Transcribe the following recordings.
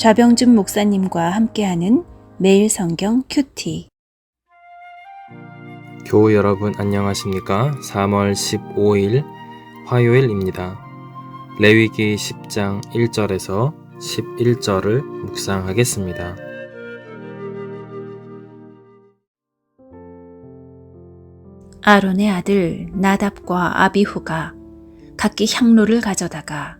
좌병준 목사님과 함께하는 매일 성경 큐티. 교우 여러분 안녕하십니까? 3월 15일 화요일입니다. 레위기 10장 1절에서 11절을 묵상하겠습니다. 아론의 아들 나답과 아비후가 각기 향로를 가져다가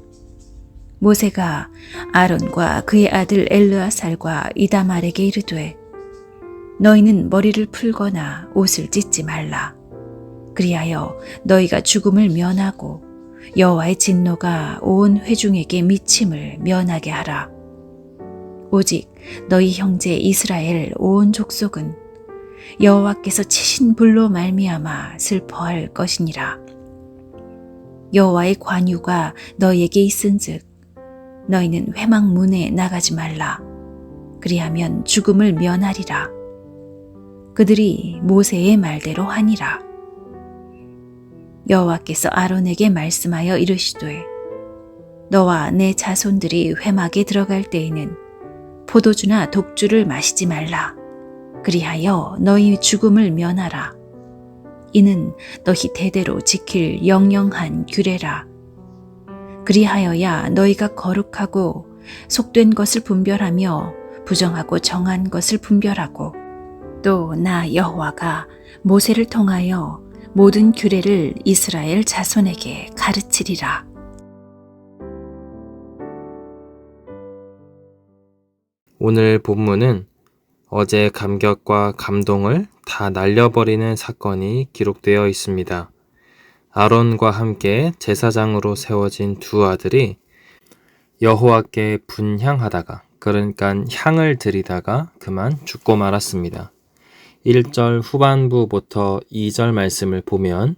모세가 아론과 그의 아들 엘르아살과 이다말에게 이르되 너희는 머리를 풀거나 옷을 찢지 말라. 그리하여 너희가 죽음을 면하고 여호와의 진노가 온 회중에게 미침을 면하게 하라. 오직 너희 형제 이스라엘 온 족속은 여호와께서 치신 불로 말미암아 슬퍼할 것이니라. 여호와의 관유가 너희에게 있은즉 너희는 회막 문에 나가지 말라. 그리하면 죽음을 면하리라. 그들이 모세의 말대로 하니라. 여호와께서 아론에게 말씀하여 이르시되 너와 내 자손들이 회막에 들어갈 때에는 포도주나 독주를 마시지 말라. 그리하여 너희 죽음을 면하라. 이는 너희 대대로 지킬 영영한 규례라. 그리하여야 너희가 거룩하고 속된 것을 분별하며 부정하고 정한 것을 분별하고 또 나 여호와가 모세를 통하여 모든 규례를 이스라엘 자손에게 가르치리라. 오늘 본문은 어제 감격과 감동을 다 날려버리는 사건이 기록되어 있습니다. 아론과 함께 제사장으로 세워진 두 아들이 여호와께 분향하다가 그러니까 향을 드리다가 그만 죽고 말았습니다. 1절 후반부부터 2절 말씀을 보면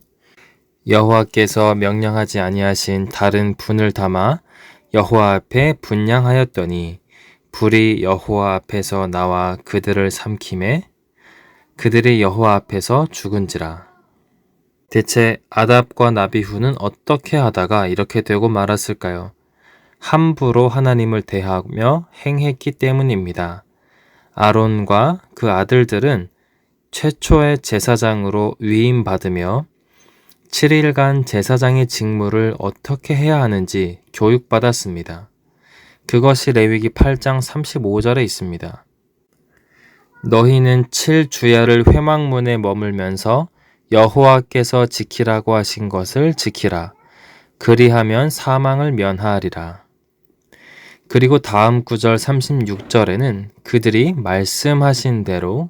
여호와께서 명령하지 아니하신 다른 분을 담아 여호와 앞에 분향하였더니 불이 여호와 앞에서 나와 그들을 삼킴에 그들이 여호와 앞에서 죽은지라. 대체 아답과 나비후는 어떻게 하다가 이렇게 되고 말았을까요? 함부로 하나님을 대하며 행했기 때문입니다. 아론과 그 아들들은 최초의 제사장으로 위임받으며 7일간 제사장의 직무를 어떻게 해야 하는지 교육받았습니다. 그것이 레위기 8장 35절에 있습니다. 너희는 7주야를 회막문에 머물면서 여호와께서 지키라고 하신 것을 지키라. 그리하면 사망을 면하리라. 그리고 다음 구절 36절에는 그들이 말씀하신 대로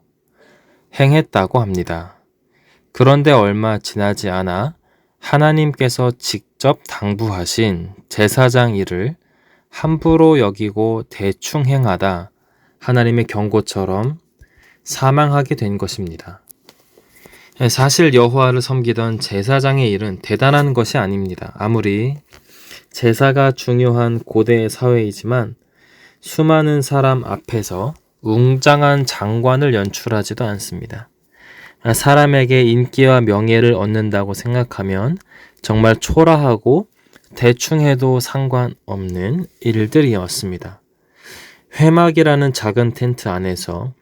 행했다고 합니다. 그런데 얼마 지나지 않아 하나님께서 직접 당부하신 제사장 일을 함부로 여기고 대충 행하다 하나님의 경고처럼 사망하게 된 것입니다. 예, 사실 여호와를 섬기던 제사장의 일은 대단한 것이 아닙니다. 아무리 제사가 중요한 고대 사회이지만 수많은 사람 앞에서 웅장한 장관을 연출하지도 않습니다. 사람에게 인기와 명예를 얻는다고 생각하면 정말 초라하고 대충 해도 상관없는 일들이었습니다. 회막이라는 작은 텐트 안에서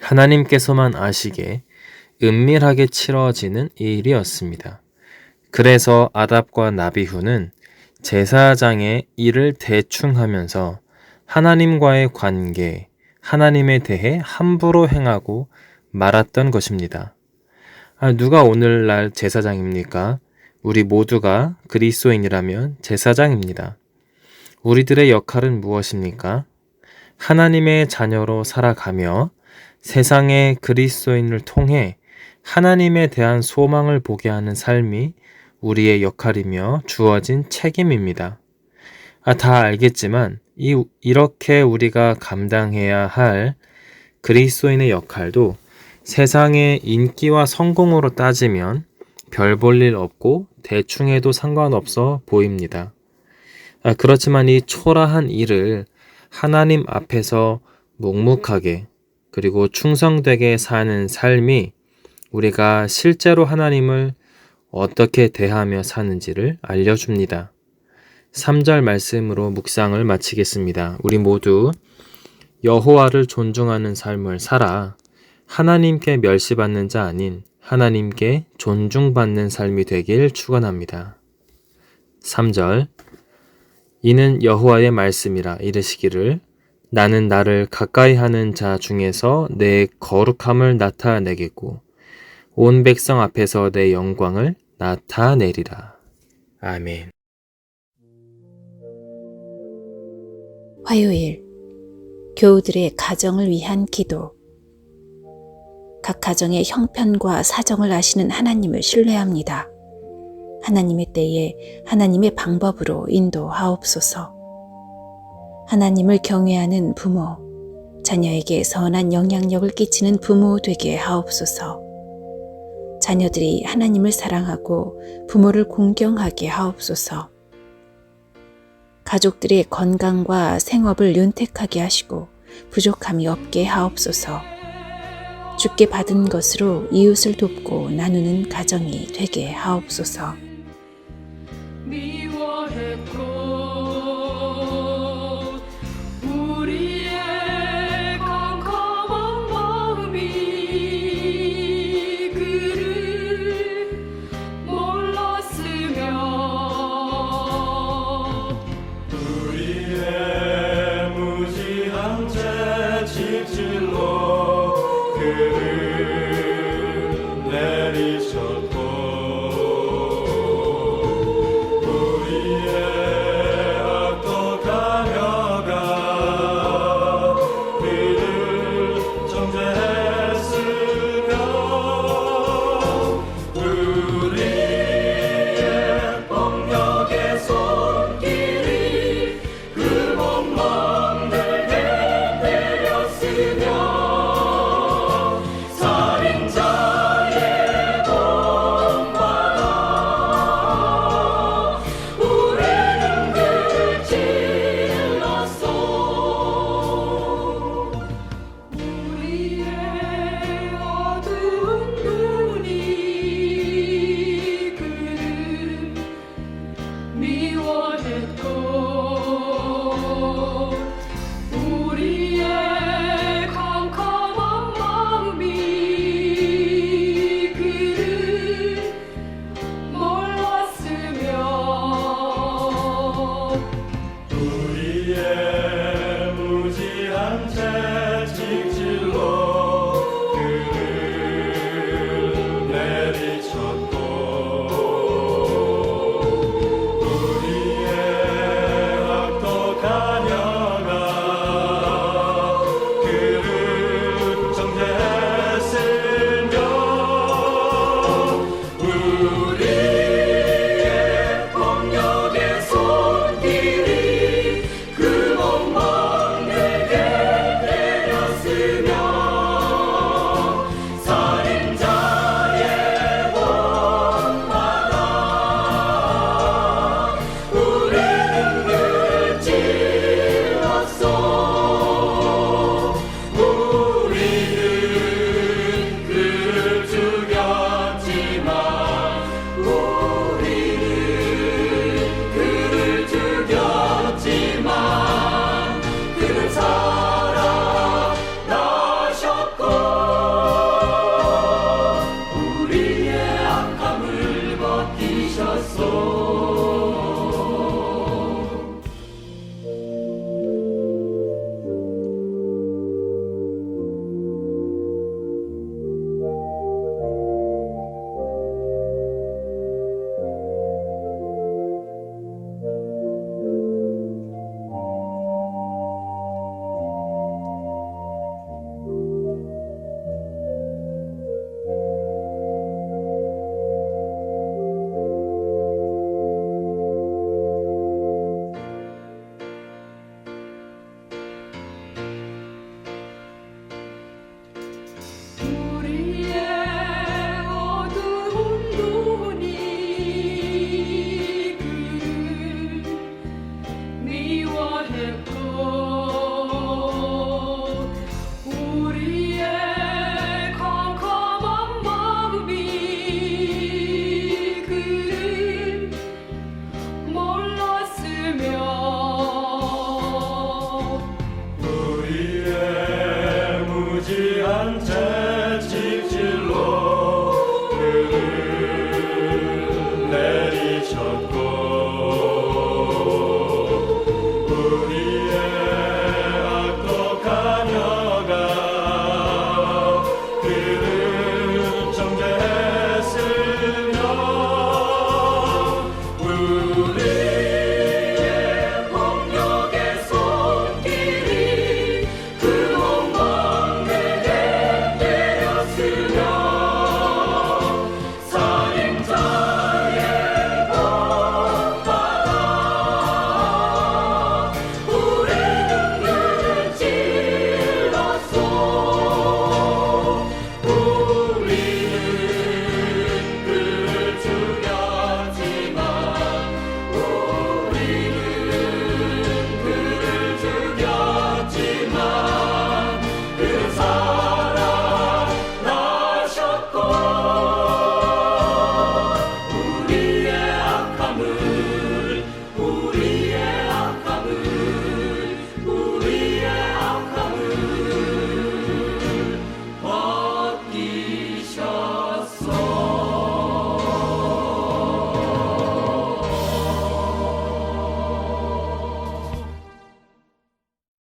하나님께서만 아시게 은밀하게 치러지는 일이었습니다. 그래서 아답과 나비후는 제사장의 일을 대충 하면서 하나님과의 관계, 하나님에 대해 함부로 행하고 말았던 것입니다. 아, 누가 오늘날 제사장입니까? 우리 모두가 그리스도인이라면 제사장입니다. 우리들의 역할은 무엇입니까? 하나님의 자녀로 살아가며 세상의 그리스도인을 통해 하나님에 대한 소망을 보게 하는 삶이 우리의 역할이며 주어진 책임입니다. 아, 다 알겠지만 이, 이렇게 우리가 감당해야 할 그리스도인의 역할도 세상의 인기와 성공으로 따지면 별 볼 일 없고 대충 해도 상관없어 보입니다. 아, 그렇지만 이 초라한 일을 하나님 앞에서 묵묵하게 그리고 충성되게 사는 삶이 우리가 실제로 하나님을 어떻게 대하며 사는지를 알려줍니다. 3절 말씀으로 묵상을 마치겠습니다. 우리 모두 여호와를 존중하는 삶을 살아 하나님께 멸시받는 자 아닌 하나님께 존중받는 삶이 되길 축원합니다. 3절 이는 여호와의 말씀이라 이르시기를 나는 나를 가까이 하는 자 중에서 내 거룩함을 나타내겠고 온 백성 앞에서 내 영광을 나타내리라. 아멘. 화요일 교우들의 가정을 위한 기도 각 가정의 형편과 사정을 아시는 하나님을 신뢰합니다. 하나님의 때에 하나님의 방법으로 인도하옵소서. 하나님을 경외하는 부모, 자녀에게 선한 영향력을 끼치는 부모 되게 하옵소서. 자녀들이 하나님을 사랑하고 부모를 공경하게 하옵소서. 가족들의 건강과 생업을 윤택하게 하시고 부족함이 없게 하옵소서. 주께 받은 것으로 이웃을 돕고 나누는 가정이 되게 하옵소서. 미 meu